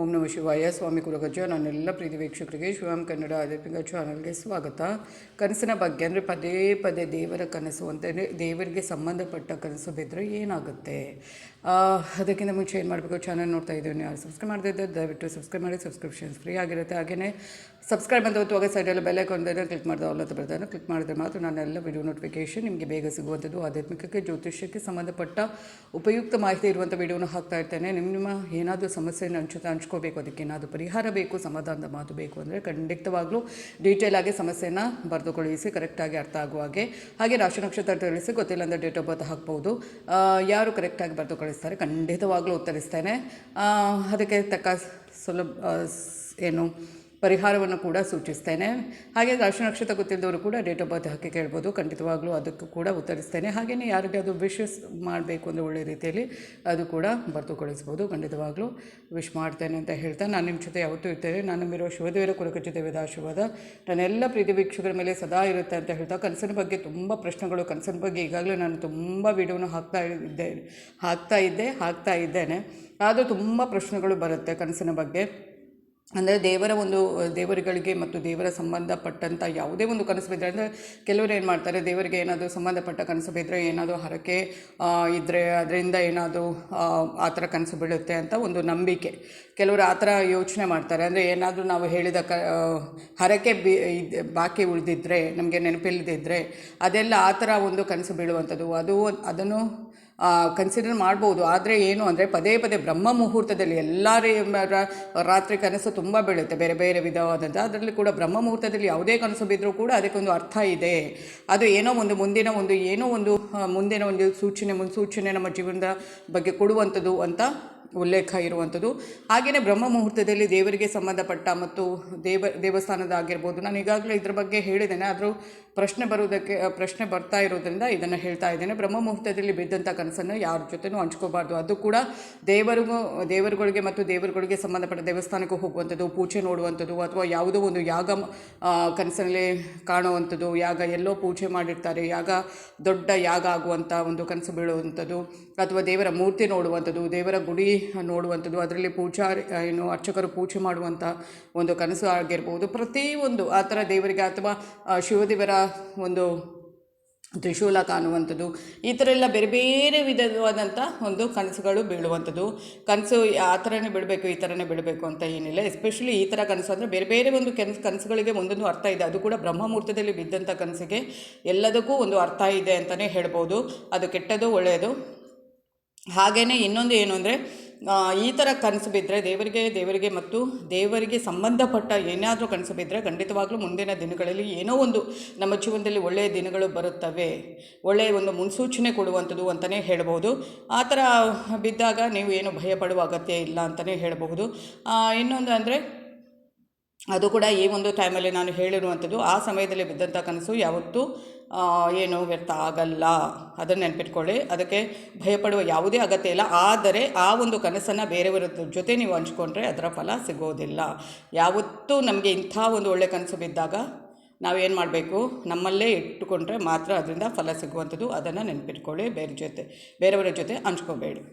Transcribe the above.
ಓಂ ನಮ ಶಿವಾಯ. ಸ್ವಾಮಿ ಕುಲಗಜ್ಜ ನಾನೆಲ್ಲ ಪ್ರೀತಿ ವೀಕ್ಷಕರಿಗೆ ಶಿವಂ ಕನ್ನಡ ಆಧ್ಯಾತ್ಮಿಕ ಚಾನಲ್ಗೆ ಸ್ವಾಗತ. ಕನಸಿನ ಬಗ್ಗೆ ಅಂದರೆ ಪದೇ ಪದೇ ದೇವರ ಕನಸು ಅಂತಂದರೆ ದೇವರಿಗೆ ಸಂಬಂಧಪಟ್ಟ ಕನಸು ಬಿದ್ದರೆ ಏನಾಗುತ್ತೆ? ಅದಕ್ಕಿಂತ ಮುಂಚೆ ಏನು ಮಾಡಬೇಕು? ಚಾನಲ್ ನೋಡ್ತಾ ಇದ್ದೀವಿ ಯಾರು ಸಬ್ಸ್ಕ್ರೈಬ್ ಮಾಡದಿದ್ದರೆ ದಯವಿಟ್ಟು ಸಬ್ಸ್ಕ್ರೈಬ್ ಮಾಡಿ. ಸಬ್ಸ್ಕ್ರಿಪ್ಷನ್ಸ್ ಫ್ರೀ ಆಗಿರುತ್ತೆ. ಹಾಗೆಯೇ ಸಬ್ಸ್ಕ್ರೈಬ್ ಅಂತ ಒತ್ತುವಾಗ ಸೈಡಲ್ಲಿ ಬೆಲೆ ಕೊಂಡರೆ ಕ್ಲಿಕ್ ಮಾಡಿದ ಅವಲ್ಲ ಬರ್ತಾನೆ ಕ್ಲಿಕ್ ಮಾಡಿದ್ರೆ ಮಾತ್ರ ನಾನೆಲ್ಲ ವಿಡಿಯೋ ನೋಟಿಫಿಕೇಷನ್ ನಿಮಗೆ ಬೇಗ ಸಿಗುವಂಥದ್ದು. ಆಧ್ಯಾತ್ಮಿಕಕ್ಕೆ, ಜ್ಯೋತಿಷ್ಯಕ್ಕೆ ಸಂಬಂಧಪಟ್ಟ ಉಪಯುಕ್ತ ಮಾಹಿತಿ ಇರುವಂಥ ವಿಡಿಯೋನ ಹಾಕ್ತಾ ಇರ್ತೇನೆ. ನಿಮ್ಮ ನಿಮ್ಮ ಏನಾದರೂ ಸಮಸ್ಯೆಯನ್ನು ಹಂಚುತ್ತ ಹಂಚ್ಕೋಬೇಕು ಅದಕ್ಕೆ ಏನಾದರೂ ಪರಿಹಾರ ಬೇಕು, ಸಮಾಧಾನದ ಮಾತು ಬೇಕು ಅಂದರೆ ಖಂಡಿತವಾಗ್ಲೂ ಡೀಟೇಲ್ ಆಗಿ ಸಮಸ್ಯೆನ ಬರೆದು ಕಳುಹಿಸಿ ಕರೆಕ್ಟಾಗಿ ಅರ್ಥ ಆಗುವ ಹಾಗೆ. ಹಾಗೆ ರಾಶಿ ನಕ್ಷತ್ರ ತಿಳಿಸಿ ಗೊತ್ತಿಲ್ಲ ಅಂದರೆ ಡೇಟ್ ಆಫ್ ಬರ್ತ್ ಹಾಕ್ಬೋದು. ಯಾರು ಕರೆಕ್ಟಾಗಿ ಬರೆದು ಕಳಿಸ್ತಾರೆ ಖಂಡಿತವಾಗ್ಲೂ ಉತ್ತರಿಸ್ತೇನೆ. ಅದಕ್ಕೆ ತಕ್ಕ ಸುಲಭ ಏನು ಪರಿಹಾರವನ್ನು ಕೂಡ ಸೂಚಿಸ್ತೇನೆ. ಹಾಗೆ ರಾಶಿ ನಕ್ಷತ್ರ ಗೊತ್ತಿಲ್ಲದವರು ಕೂಡ ಡೇಟ್ ಆಫ್ ಬರ್ತ್ ಹಾಕಿ ಕೇಳ್ಬೋದು. ಖಂಡಿತವಾಗ್ಲೂ ಅದಕ್ಕೂ ಕೂಡ ಉತ್ತರಿಸ್ತೇನೆ. ಹಾಗೆಯೇ ಯಾರಿಗೆ ಅದು ವಿಶಸ್ ಮಾಡಬೇಕು ಅಂದರೆ ಒಳ್ಳೆ ರೀತಿಯಲ್ಲಿ ಅದು ಕೂಡ ಬರೆದು ಕಳಿಸ್ಬೋದು ಖಂಡಿತವಾಗ್ಲೂ ವಿಶ್ ಮಾಡ್ತೇನೆ ಅಂತ ಹೇಳ್ತಾ ನಾನು ನಿಮ್ಮ ಜೊತೆ ಯಾವತ್ತೂ ಇರ್ತೇನೆ. ನಾನು ನಮ್ಮಿರೋ ಶಿವದೇವರ ಕುಲಕಚ್ಚ ದೇವದ ಆಶೀರ್ವಾದ. ನನ್ನೆಲ್ಲ ಪ್ರೀತಿ ವೀಕ್ಷಕರ ಮೇಲೆ ಸದಾ ಇರುತ್ತೆ ಅಂತ ಹೇಳ್ತಾ ಕನಸಿನ ಬಗ್ಗೆ ತುಂಬ ಪ್ರಶ್ನೆಗಳು, ಕನಸಿನ ಬಗ್ಗೆ ಈಗಾಗಲೇ ನಾನು ತುಂಬ ವಿಡಿಯೋನ ಹಾಕ್ತಾ ಇದ್ದೆ ಹಾಕ್ತಾ ಇದ್ದೆ, ಹಾಕ್ತಾ ಇದ್ದೇನೆ. ಆದರೂ ತುಂಬ ಪ್ರಶ್ನೆಗಳು ಬರುತ್ತೆ ಕನಸಿನ ಬಗ್ಗೆ. ಅಂದರೆ ದೇವರ ಒಂದು, ದೇವರುಗಳಿಗೆ ಮತ್ತು ದೇವರ ಸಂಬಂಧಪಟ್ಟಂಥ ಯಾವುದೇ ಒಂದು ಕನಸು ಬಿದ್ದರೆ ಅಂದರೆ ಕೆಲವರು ಏನು ಮಾಡ್ತಾರೆ, ದೇವರಿಗೆ ಏನಾದರೂ ಸಂಬಂಧಪಟ್ಟ ಕನಸು ಬಿದ್ದರೆ ಏನಾದರೂ ಹರಕೆ ಇದ್ದರೆ ಅದರಿಂದ ಏನಾದರೂ, ಆ ಥರ ಕನಸು ಬೀಳುತ್ತೆ ಅಂತ ಒಂದು ನಂಬಿಕೆ. ಕೆಲವರು ಆ ಥರ ಯೋಚನೆ ಮಾಡ್ತಾರೆ. ಅಂದರೆ ಏನಾದರೂ ನಾವು ಹೇಳಿದ ಕ ಹರಕೆ ಬಿ ಬಾಕಿ ಉಳಿದಿದ್ದರೆ ನಮಗೆ ನೆನಪಿಲ್ಲದಿದ್ದರೆ ಅದೆಲ್ಲ ಆ ಥರ ಒಂದು ಕನಸು ಬೀಳುವಂಥದ್ದು. ಅದು, ಅದನ್ನು ಕನ್ಸಿಡರ್ ಮಾಡ್ಬೋದು. ಆದರೆ ಏನು ಅಂದರೆ ಪದೇ ಪದೇ ಬ್ರಹ್ಮ ಮುಹೂರ್ತದಲ್ಲಿ ಎಲ್ಲ ರಾತ್ರಿ ಕನಸು ತುಂಬ ಬೀಳುತ್ತೆ. ಬೇರೆ ಬೇರೆ ವಿಧವಾದಂಥ ಅದರಲ್ಲಿ ಕೂಡ ಬ್ರಹ್ಮ ಮುಹೂರ್ತದಲ್ಲಿ ಯಾವುದೇ ಕನಸು ಬಿದ್ದರೂ ಕೂಡ ಅದಕ್ಕೊಂದು ಅರ್ಥ ಇದೆ. ಅದು ಏನೋ ಒಂದು ಮುಂದಿನ ಒಂದು, ಏನೋ ಒಂದು ಮುಂದಿನ ಒಂದು ಸೂಚನೆ, ಮುನ್ಸೂಚನೆ ನಮ್ಮ ಜೀವನದ ಬಗ್ಗೆ ಕೊಡುವಂಥದ್ದು ಅಂತ ಉಲ್ಲೇಖ ಇರುವಂಥದ್ದು. ಹಾಗೆಯೇ ಬ್ರಹ್ಮ ಮುಹೂರ್ತದಲ್ಲಿ ದೇವರಿಗೆ ಸಂಬಂಧಪಟ್ಟ ಮತ್ತು ದೇವ, ದೇವಸ್ಥಾನದ ಆಗಿರ್ಬೋದು. ನಾನು ಈಗಾಗಲೇ ಇದ್ರ ಬಗ್ಗೆ ಹೇಳಿದ್ದೇನೆ. ಆದರೂ ಪ್ರಶ್ನೆ ಬರುವುದಕ್ಕೆ, ಪ್ರಶ್ನೆ ಬರ್ತಾ ಇರೋದ್ರಿಂದ ಇದನ್ನು ಹೇಳ್ತಾ ಇದ್ದೇನೆ. ಬ್ರಹ್ಮ ಮುಹೂರ್ತದಲ್ಲಿ ಬಿದ್ದಂಥ ಕನಸನ್ನು ಯಾರ ಜೊತೆನೂ ಹಂಚ್ಕೋಬಾರ್ದು. ಅದು ಕೂಡ ದೇವರಿಗೂ, ದೇವರುಗಳಿಗೆ ಮತ್ತು ದೇವರುಗಳಿಗೆ ಸಂಬಂಧಪಟ್ಟ ದೇವಸ್ಥಾನಕ್ಕೂ ಹೋಗುವಂಥದ್ದು, ಪೂಜೆ ನೋಡುವಂಥದ್ದು ಅಥವಾ ಯಾವುದೋ ಒಂದು ಯಾಗ ಕನಸಿನಲ್ಲಿ ಕಾಣುವಂಥದ್ದು, ಯಾಗ ಎಲ್ಲೋ ಪೂಜೆ ಮಾಡಿರ್ತಾರೆ, ಯಾಗ, ದೊಡ್ಡ ಯಾಗ ಆಗುವಂಥ ಒಂದು ಕನಸು ಬೀಳುವಂಥದ್ದು ಅಥವಾ ದೇವರ ಮೂರ್ತಿ ನೋಡುವಂಥದ್ದು, ದೇವರ ಗುಡಿ ನೋಡುವಂಥದ್ದು, ಅದರಲ್ಲಿ ಪೂಜಾ, ಏನು ಅರ್ಚಕರು ಪೂಜೆ ಮಾಡುವಂಥ ಒಂದು ಕನಸು ಆಗಿರ್ಬೋದು. ಪ್ರತಿಯೊಂದು ಆ ಥರ ದೇವರಿಗೆ ಅಥವಾ ಶಿವದೇವರ ಒಂದು ತ್ರಿಶೂಲ ಕಾಣುವಂಥದ್ದು. ಈ ಥರ ಎಲ್ಲ ಬೇರೆ ಬೇರೆ ವಿಧವಾದಂಥ ಒಂದು ಕನಸುಗಳು ಬೀಳುವಂಥದ್ದು. ಕನಸು ಆ ಥರನೇ ಬಿಡಬೇಕು, ಈ ಥರನೇ ಬಿಡಬೇಕು ಅಂತ ಏನಿಲ್ಲ. ಎಸ್ಪೆಷಲಿ ಈ ಥರ ಕನಸು ಅಂದರೆ ಬೇರೆ ಬೇರೆ ಒಂದು ಕನಸು ಕನಸುಗಳಿಗೆ ಒಂದೊಂದು ಅರ್ಥ ಇದೆ. ಅದು ಕೂಡ ಬ್ರಹ್ಮಮುಹೂರ್ತದಲ್ಲಿ ಬಿದ್ದಂಥ ಕನಸಿಗೆ ಎಲ್ಲದಕ್ಕೂ ಒಂದು ಅರ್ಥ ಇದೆ ಅಂತಲೇ ಹೇಳ್ಬೋದು. ಅದು ಕೆಟ್ಟದ್ದು ಒಳ್ಳೆಯದು. ಹಾಗೆಯೇ ಇನ್ನೊಂದು ಏನು ಅಂದರೆ ಈ ಥರ ಕನಸು ಬಿದ್ದರೆ ದೇವರಿಗೆ ದೇವರಿಗೆ ಮತ್ತು ದೇವರಿಗೆ ಸಂಬಂಧಪಟ್ಟ ಏನಾದರೂ ಕನಸು ಬಿದ್ದರೆ ಖಂಡಿತವಾಗ್ಲೂ ಮುಂದಿನ ದಿನಗಳಲ್ಲಿ ಏನೋ ಒಂದು ನಮ್ಮ ಜೀವನದಲ್ಲಿ ಒಳ್ಳೆಯ ದಿನಗಳು ಬರುತ್ತವೆ. ಒಳ್ಳೆಯ ಒಂದು ಮುನ್ಸೂಚನೆ ಕೊಡುವಂಥದ್ದು ಅಂತಲೇ ಹೇಳ್ಬೋದು. ಆ ಥರ ಬಿದ್ದಾಗ ನೀವು ಏನು ಭಯಪಡುವ ಅಗತ್ಯ ಇಲ್ಲ ಅಂತಲೇ ಹೇಳಬಹುದು. ಇನ್ನೊಂದು ಅಂದರೆ ಅದು ಕೂಡ ಈ ಒಂದು ಟೈಮಲ್ಲಿ ನಾನು ಹೇಳಿರುವಂಥದ್ದು, ಆ ಸಮಯದಲ್ಲಿ ಬಿದ್ದಂಥ ಕನಸು ಯಾವತ್ತೂ ಏನು ವ್ಯರ್ಥ ಆಗಲ್ಲ. ಅದನ್ನು ನೆನ್ಪಿಟ್ಕೊಳ್ಳಿ. ಅದಕ್ಕೆ ಭಯಪಡುವ ಯಾವುದೇ ಅಗತ್ಯ ಇಲ್ಲ. ಆದರೆ ಆ ಒಂದು ಕನಸನ್ನು ಬೇರೆಯವರ ಜೊತೆ ನೀವು ಹಂಚ್ಕೊಂಡ್ರೆ ಅದರ ಫಲ ಸಿಗೋದಿಲ್ಲ. ಯಾವತ್ತೂ ನಮಗೆ ಇಂಥ ಒಂದು ಒಳ್ಳೆ ಕನಸು ಬಿದ್ದಾಗ ನಾವೇನು ಮಾಡಬೇಕು? ನಮ್ಮಲ್ಲೇ ಇಟ್ಟುಕೊಂಡ್ರೆ ಮಾತ್ರ ಅದರಿಂದ ಫಲ ಸಿಗುವಂಥದ್ದು. ಅದನ್ನು ನೆನ್ಪಿಟ್ಕೊಳ್ಳಿ. ಬೇರೆ ಜೊತೆ, ಬೇರೆಯವರ ಜೊತೆ ಹಂಚ್ಕೋಬೇಡಿ.